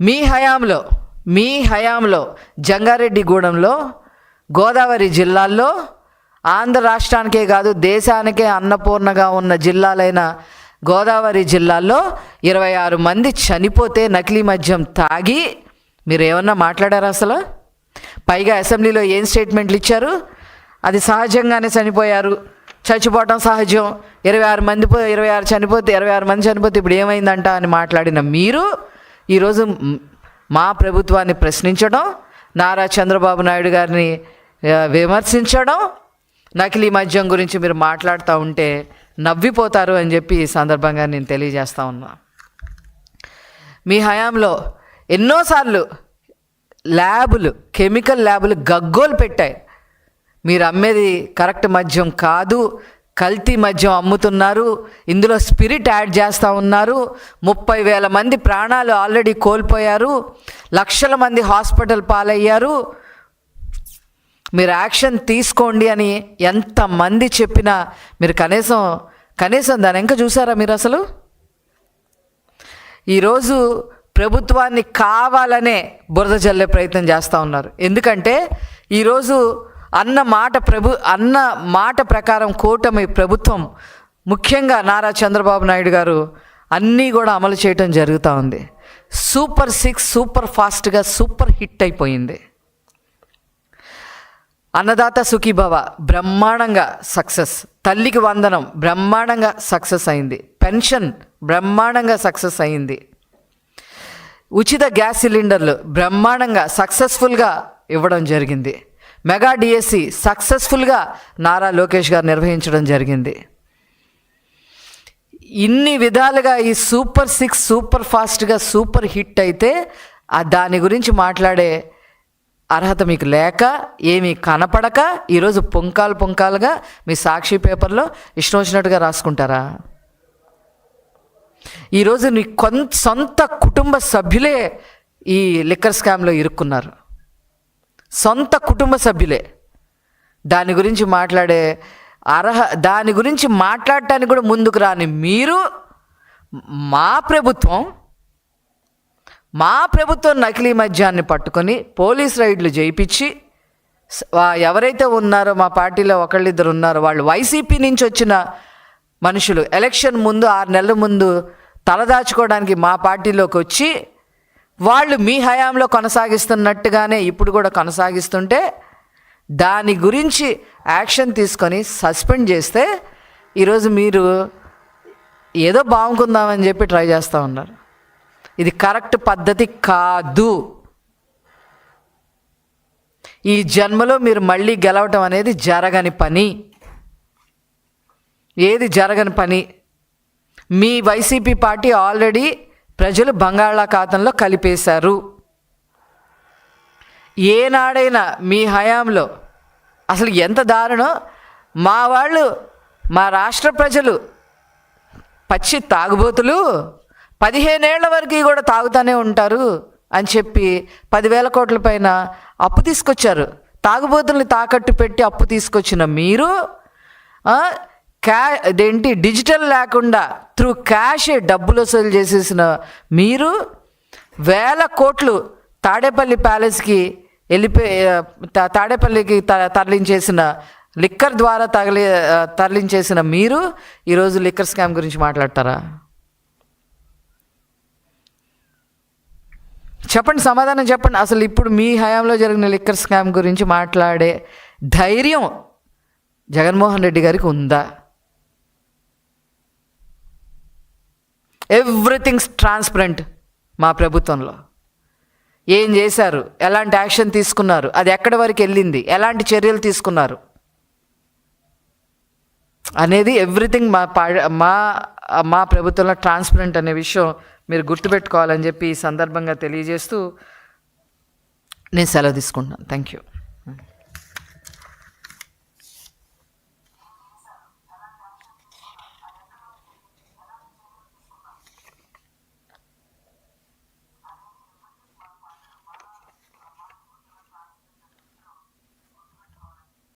మీ హయాంలో మీ హయాంలో జంగారెడ్డిగూడెంలో గోదావరి జిల్లాల్లో ఆంధ్ర రాష్ట్రానికే కాదు దేశానికే అన్నపూర్ణగా ఉన్న జిల్లాలైన గోదావరి జిల్లాల్లో ఇరవై ఆరు మంది చనిపోతే నకిలీ మద్యం తాగి మీరు ఏమన్నా మాట్లాడారా అసలు? పైగా అసెంబ్లీలో ఏం స్టేట్మెంట్లు ఇచ్చారు? అది సహజంగానే చనిపోయారు. చచ్చిపోవటం సహజం. ఇరవై ఆరు మంది ఇరవై ఆరు చనిపోతే ఇరవై ఆరు మంది చనిపోతే ఇప్పుడు ఏమైందంట అని మాట్లాడిన మీరు ఈరోజు మా ప్రభుత్వాన్ని ప్రశ్నించడం నారా చంద్రబాబు నాయుడు గారిని విమర్శించడం నకిలీ మద్యం గురించి మీరు మాట్లాడుతూ ఉంటే నవ్విపోతారు అని చెప్పి ఈ సందర్భంగా నేను తెలియజేస్తా ఉన్నా. మీ హయాంలో ఎన్నోసార్లు ల్యాబులు కెమికల్ ల్యాబులు గగ్గోలు పెట్టాయి. మీరు అమ్మేది కరెక్ట్ మద్యం కాదు కల్తీ మద్యం అమ్ముతున్నారు. ఇందులో స్పిరిట్ యాడ్ చేస్తూ ఉన్నారు. ముప్పై వేల మంది ప్రాణాలు ఆల్రెడీ కోల్పోయారు. లక్షల మంది హాస్పిటల్ పాలయ్యారు. మీరు యాక్షన్ తీసుకోండి అని ఎంతమంది చెప్పినా మీరు కనీసం కనీసం దాని ఇంకా చూసారా మీరు అసలు? ఈరోజు ప్రభుత్వాన్ని కావాలనే బురద జల్లే ప్రయత్నం చేస్తూ ఉన్నారు. ఎందుకంటే ఈరోజు అన్న మాట ప్రభు అన్న మాట ప్రకారం కూటమి ప్రభుత్వం ముఖ్యంగా నారా చంద్రబాబు నాయుడు గారు అన్నీ కూడా అమలు చేయటం జరుగుతూ ఉంది. సూపర్ సిక్స్ సూపర్ ఫాస్ట్గా సూపర్ హిట్ అయిపోయింది. అన్నదాత సుఖీభవ బ్రహ్మాండంగా సక్సెస్. తల్లికి వందనం బ్రహ్మాండంగా సక్సెస్ అయింది. పెన్షన్ బ్రహ్మాండంగా సక్సెస్ అయింది. ఉచిత గ్యాస్ సిలిండర్లు బ్రహ్మాండంగా సక్సెస్ఫుల్గా ఇవ్వడం జరిగింది. మెగా డిఎస్సి సక్సెస్ఫుల్గా నారా లోకేష్ గారు నిర్వహించడం జరిగింది. ఇన్ని విధాలుగా ఈ సూపర్ సిక్స్ సూపర్ ఫాస్ట్గా సూపర్ హిట్ అయితే ఆ దాని గురించి మాట్లాడే అర్హత మీకు లేక ఏమీ కనపడక ఈరోజు పుంకాలు పుంకాలుగా మీ సాక్షి పేపర్లో ఇష్టం వచ్చినట్టుగా రాసుకుంటారా? ఈరోజు నీ కొంత సొంత కుటుంబ సభ్యులే ఈ లిక్కర్ స్కామ్లో ఇరుక్కున్నారు. సొంత కుటుంబ సభ్యులే. దాని గురించి మాట్లాడే అర్హ దాని గురించి మాట్లాడటానికి కూడా ముందుకు రాని మీరు మా ప్రభుత్వం మా ప్రభుత్వం నకిలీ మద్యాన్ని పట్టుకొని పోలీస్ రైడ్లు చేయించి ఎవరైతే ఉన్నారో మా పార్టీలో ఒకళ్ళిద్దరు ఉన్నారో వాళ్ళు వైసీపీ నుంచి వచ్చిన మనుషులు ఎలక్షన్ ముందు ఆరు నెలల ముందు తలదాచుకోవడానికి మా పార్టీలోకి వచ్చి వాళ్ళు మీ హయాంలో కొనసాగిస్తున్నట్టుగానే ఇప్పుడు కూడా కొనసాగిస్తుంటే దాని గురించి యాక్షన్ తీసుకొని సస్పెండ్ చేస్తే ఈరోజు మీరు ఏదో బాగుంకుందామని చెప్పి ట్రై చేస్తూ ఉన్నారు. ఇది కరెక్ట్ పద్ధతి కాదు. ఈ జన్మలో మీరు మళ్ళీ గెలవటం అనేది జరగని పని. ఏది జరగని పని? మీ వైసీపీ పార్టీ ఆల్రెడీ ప్రజలు బంగాళాఖాతంలో కలిపేశారు. ఏనాడైనా మీ హయాంలో అసలు ఎంత దారుణో మా వాళ్ళు మా రాష్ట్ర ప్రజలు పచ్చి తాగుబోతులు పదిహేనేళ్ళ వరకు కూడా తాగుతూనే ఉంటారు అని చెప్పి పదివేల కోట్ల పైన అప్పు తీసుకొచ్చారు. తాగుబోతుల్ని తాకట్టు పెట్టి అప్పు తీసుకొచ్చిన మీరు క్యా అదేంటి డిజిటల్ లేకుండా త్రూ క్యాష్ డబ్బులు వసూలు చేసేసిన మీరు వేల కోట్లు తాడేపల్లి ప్యాలెస్కి వెళ్ళిపోయి తా- తాడేపల్లికి త- తరలించేసిన లిక్కర్ ద్వారా తగిలి తరలించేసిన మీరు ఈరోజు లిక్కర్ స్కామ్ గురించి మాట్లాడతారా? చెప్పండి సమాధానం చెప్పండి. అసలు ఇప్పుడు మీ హయాంలో జరిగిన లిక్కర్ స్కామ్ గురించి మాట్లాడే ధైర్యం జగన్మోహన్ రెడ్డి గారికి ఉందా? ఎవ్రీథింగ్స్ ట్రాన్స్పరెంట్ మా ప్రభుత్వంలో. ఏం చేశారు? ఎలాంటి యాక్షన్ తీసుకున్నారు? అది ఎక్కడి వరకు వెళ్ళింది? ఎలాంటి చర్యలు తీసుకున్నారు? అనేది ఎవ్రీథింగ్ మా పా మా మా ప్రభుత్వంలో ట్రాన్స్పరెంట్ అనే విషయం మీరు గుర్తుపెట్టుకోవాలని చెప్పి ఈ సందర్భంగా తెలియజేస్తూ నేను సెలవు తీసుకుంటున్నాను. Thank you